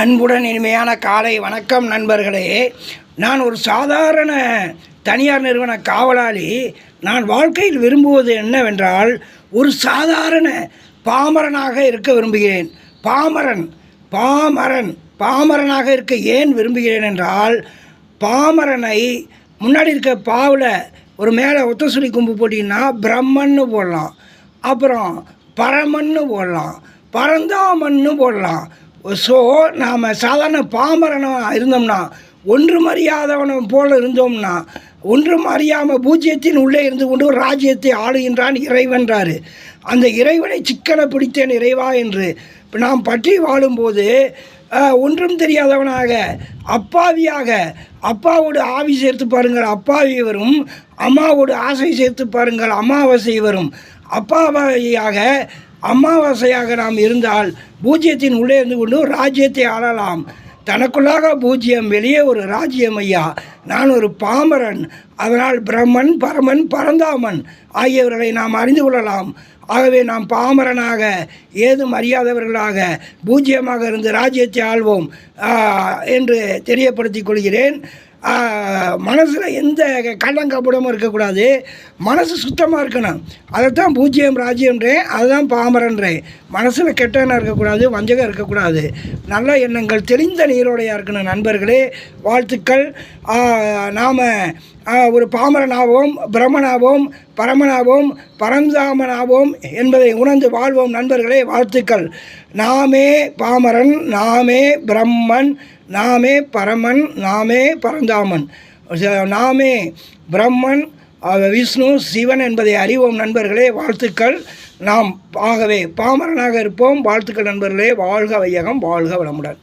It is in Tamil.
அன்புடன் இனிமையான காலை வணக்கம் நண்பர்களே. நான் ஒரு சாதாரண தனியார் நிறுவன காவலாளி. நான் வாழ்க்கையில் விரும்புவது என்னவென்றால் ஒரு சாதாரண பாமரனாக இருக்க விரும்புகிறேன். பாமரன் பாமரன் பாமரனாக இருக்க ஏன் விரும்புகிறேன் என்றால் பாமரனை முன்னாடி இருக்க பாவில் ஒரு மேலே ஒத்த கும்பு போட்டிங்கன்னா பிரம்மன்னு போடலாம். அப்புறம் பரமன்னு போடலாம். பரந்தாமன்னு போடலாம். ஸோ நாம் சாதாரண பாமரனாக இருந்தோம்னா ஒன்றும் அறியாதவனை போல இருந்தோம்னா ஒன்றும் அறியாமல் பூஜ்ஜியத்தின் உள்ளே இருந்து கொண்டு ஒரு ராஜ்யத்தை ஆளுகின்றான் இறைவன்றாரு அந்த இறைவனை சிக்கன பிடித்தேன் இறைவா என்று நாம் பற்றி வாழும்போது ஒன்றும் தெரியாதவனாக அப்பாவியாக அப்பாவோடு ஆவி சேர்த்து பாருங்கள் அப்பாவி வரும் அம்மாவோடு ஆசை சேர்த்து பாருங்கள் அமாவாசை வரும் அப்பாவியாக அமாவாசையாக நாம் இருந்தால் பூஜ்ஜியத்தின் உள்ளே இருந்து கொண்டு ஒரு ராஜ்யத்தை ஆளலாம். தனக்குள்ளாக பூஜ்ஜியம் வெளியே ஒரு ராஜ்யம் ஐயா. நான் ஒரு பாமரன். அதனால் பிரம்மன் பரமன் பரந்தாமன் ஆகியவர்களை நாம் அறிந்து கொள்ளலாம். ஆகவே நாம் பாமரனாக ஏதும் அறியாதவர்களாக பூஜ்ஜியமாக இருந்து ராஜ்யத்தை ஆள்வோம் என்று தெரியப்படுத்திக் கொள்கிறேன். மனசில் எந்த கள்ளங்கப்படமும் இருக்கக்கூடாது. மனசு சுத்தமாக இருக்கணும். அதைத்தான் பூஜ்ஜியம் ராஜ்யம்ன்றேன் அதுதான் பாமரன்றேன் மனசில் கெட்டவனாக இருக்கக்கூடாது வஞ்சகம் இருக்கக்கூடாது. நல்ல எண்ணங்கள் தெளிந்த நீரோடையாக இருக்கணும் நண்பர்களே. வாழ்த்துக்கள். நாம் ஒரு பாமரனாவோம் பிரம்மனாவோம் பரமனாவோம் பரந்தாமனாவோம் என்பதை உணர்ந்து வாழ்வோம் நண்பர்களே. வாழ்த்துக்கள். நாமே பாமரன் நாமே பிரம்மன் நாமே பரமன் நாமே பரந்தாமன். நாமே பிரம்மன் விஷ்ணு சிவன் என்பதை அறிவோம் நண்பர்களே வாழ்த்துக்கள். நாம் ஆகவே பாமரனாக இருப்போம். வாழ்த்துக்கள் நண்பர்களே வாழ்க வையகம் வாழ்க வளமுடன்.